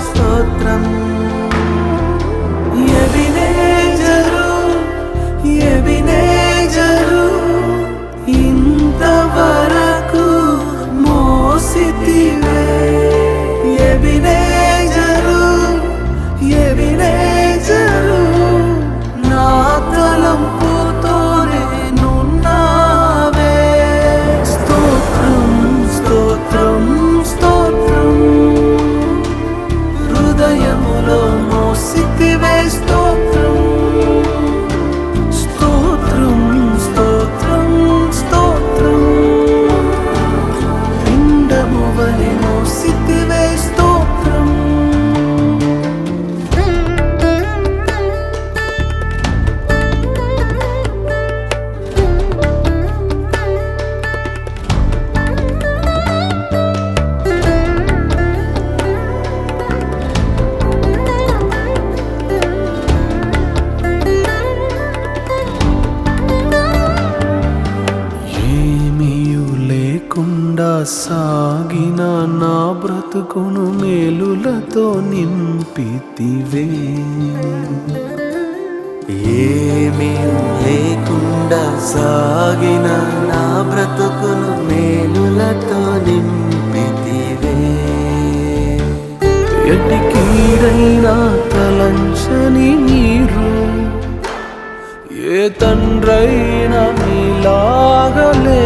స్తోత్రం. సాగిన నా బ్రతుకును మేలులతో నింపితివే. ఏమీ లేకుండా సాగిన నా బ్రతుకును మేలులతో నింపితివే. ఎట్టి కీడైనా తలంచని నీరు ఏ తండ్రైనా మీలాగలే.